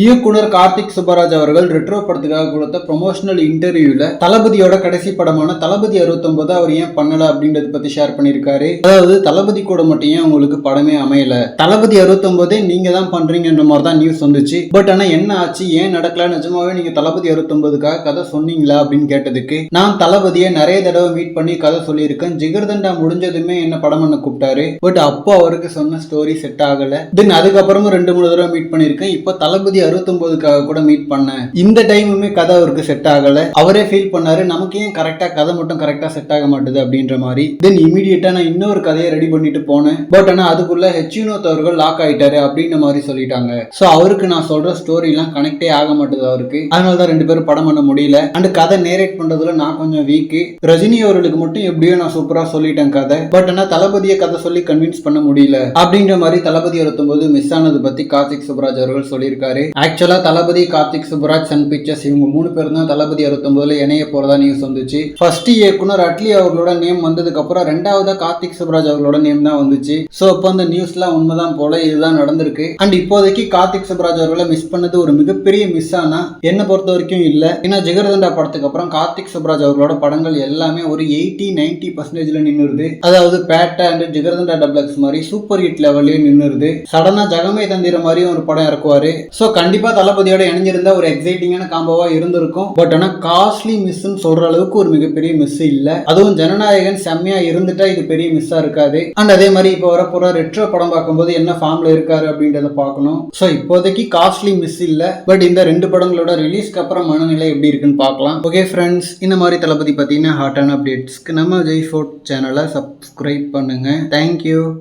இயக்குனர் கார்த்திக் சுப்பராஜ் அவர்கள் ரெட்ரோ படத்துக்காக கொடுத்த ப்ரொமோஷனல் இன்டர்வியூல தளபதியோட கடைசி படமான தளபதி 69 அவர் ஏன் பண்ணல அப்படின்றத பத்தி ஷேர் பண்ணியிருக்காரு. அதாவது தளபதி கூட மட்டும் ஏன் உங்களுக்கு படமே அமையல? தளபதி 69 நீங்க தான் பண்றீங்கன்ற மாதிரி தான் நியூஸ் வந்துச்சு. பட் ஆனா என்ன ஆச்சு? ஏன் நடக்கல? நிஜமாவே நீங்க தளபதி 69க்காக கதை சொன்னீங்களா அப்படின்னு கேட்டதுக்கு நான் தளபதியை நிறைய தடவை மீட் பண்ணி கதை சொல்லியிருக்கேன். ஜிகர்தண்டா முடிஞ்சதுமே என்ன படம் பண்ண கூப்பிட்டாரு. பட் அப்போ அவருக்கு சொன்ன ஸ்டோரி செட் ஆகல. தென் அதுக்கப்புறமும் ரெண்டு மூணு தடவை மீட் பண்ணியிருக்கேன். இப்போ தளபதி அறுபத்தொன்பதுக்காக கூட மீட் பண்ணேன் இந்த டைமுமே கதை அவருக்கு செட் ஆகல. அவரே ஃபீல் பண்ணாரு நமக்கு ஏன் கரெக்டா கதை மட்டும் கரெக்டா செட் ஆக மாட்டுது அப்படின்ற மாதிரி. தென் இமீடியட்டா நான் இன்னொரு கதையை ரெடி பண்ணிட்டு போனேன். பட் ஆனா அதுக்குள்ள ஹெச்யூனோத் அவர்கள் லாக் ஆயிட்டாரு அப்படின்ற மாதிரி சொல்லிட்டாங்க. சோ அவருக்கு நான் சொல்ற ஸ்டோரி எல்லாம் கனெக்டே ஆக மாட்டுது அவருக்கு. அதனால தான் ரெண்டு பேரும் படம் பண்ண முடியல. அண்ட் கதை நேரேட் பண்றதுல நான் கொஞ்சம் வீக்கு ரஜினி அவர்களுக்கு மட்டும் எப்படியோ நான் சூப்பரா சொல்லிட்டேன் கதை. பட் ஆனா தளபதியை கதை சொல்லி கன்வின்ஸ் பண்ண முடியல. அப்படின்ற மாதிரி தளபதி அறுபத்தொன்பது மிஸ் ஆனது பத்தி கார்த்திக் சுப்ராஜ் அவர்கள் சொல்லியிருக்காரு. ஆக்சுவலா தளபதி கார்த்திக் சுப்ராஜ் சன் பிக்சர்ஸ் இவங்க மூணு பேரும் தான் தளபதி அறுபத்தொன்பதுல இணைய போறதா நியூஸ் வந்துச்சு. ஃபர்ஸ்ட் இயக்குனர் அட்லி அவர்களோட நேம் வந்ததுக்கு அப்புறம் ரெண்டாவதா கார்த்திக் சுப்ராஜ் அவர்களோட நேம் தான் வந்துச்சு. சோ அப்போ அந்த நியூஸ்லாம் உண்மைதான் போல இதுதான் நடந்திருக்கு. அண்ட் இப்போதைக்கு கார்த்திக் சுப்ராஜ் அவர்களை மிஸ் பண்ணது ஒரு மிகப்பெரிய மிஸ் ஆனா என்னை பொறுத்த வரைக்கும் இல்ல. ஏன்னா ஜெகர்தண்டா படத்துக்கு அப்புறம் கார்த்திக் சுப்ராஜ் அவர்களோட படங்கள் எல்லாமே ஒரு எயிட்டி நைன்டி பர்சன்டேஜ்ல நின்னுருது. அதாவது பேட்டா அண்ட் ஜிகர்தண்டா டப்ளக்ஸ் மாதிரி சூப்பர் ஹிட் லெவல்லே நின்னுருது. சடனா ஜகமே தந்திர மாதிரியும் ஒரு படம் இறக்குவாரு. சோ கண்டிப்பா தளபதியோட இணைஞ்சிருந்தா ஒரு எக்ஸைட்டிங்கான காம்போவா இருந்திருக்கும். பட் ஆனா காஸ்ட்லி மிஸ்ன்னு சொல்ற அளவுக்கு ஒரு மிகப்பெரிய மிஸ் இல்ல. அதுவும் ஜனநாயகன் செம்மையா இருந்துட்டா இது பெரிய மிஸ்ஸா இருக்காது. அண்ட் அதே மாதிரி இப்போ வரப்போற ரெட்ரோ படம் பார்க்கும்போது என்ன ஃபார்ம்ல இருக்காரு அப்படின்றத பார்க்கணும். ஸோ இப்போதைக்கு காஸ்ட்லி மிஸ் இல்ல. பட் இந்த ரெண்டு படங்களோட ரிலீஸ்க்கு அப்புறம் மனநிலை எப்படி இருக்குன்னு பார்க்கலாம். ஓகே ஃப்ரெண்ட்ஸ் இந்த மாதிரி தளபதி பார்த்தீங்கன்னா ஹாட்டான அப்டேட்ஸ்க்கு நம்ம ஜெய் ஃபோர்ட் சேனலை சப்ஸ்கிரைப் பண்ணுங்க. Thank you